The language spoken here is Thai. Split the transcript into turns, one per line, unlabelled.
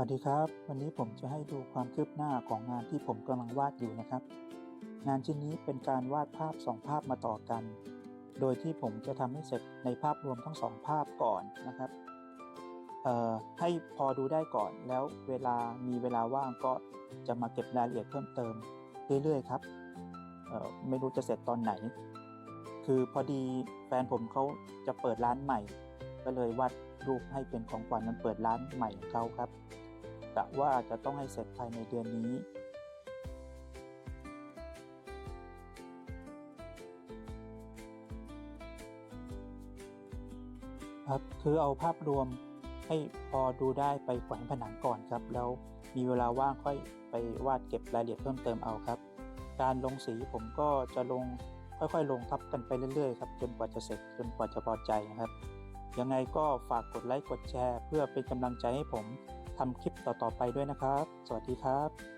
วัสดีครับ วันนี้ผมจะให้ดูความคืบหน้าของงานที่ผมกำลังวาดอยู่นะครับ งานชิ้นนี้เป็นการวาดภาพสองภาพมาต่อกัน โดยที่ผมจะทำให้เสร็จในภาพรวมทั้งสองภาพก่อนนะครับให้พอดูได้ก่อนแล้วเวลามีเวลาว่างก็จะมาเก็บรายละเอียดเพิ่มเติมเรื่อยๆครับไม่รู้จะเสร็จตอนไหน คือพอดีแฟนผมเขาจะเปิดร้านใหม่ ก็เลยวาดรูปให้เป็นของขวัญมันเปิดร้านใหม่ของเขาครับ กะว่าจะต้องให้เสร็จภายในเดือนนี้ครับคือเอาภาพรวมให้พอดูได้ไปแขวนผนังก่อนครับ แล้วมีเวลาว่างค่อยไปวาดเก็บรายละเอียดเพิ่มเติมเอาครับ การลงสีผมก็จะลงค่อยๆ ลงทับกันไปเรื่อยๆครับจนกว่าจะเสร็จจนกว่าจะพอใจนะครับ ยังไงก็ฝากกดไลค์กดแชร์ เพื่อเป็นกำลังใจให้ผม ทำคลิปต่อๆไปด้วยนะครับ สวัสดีครับ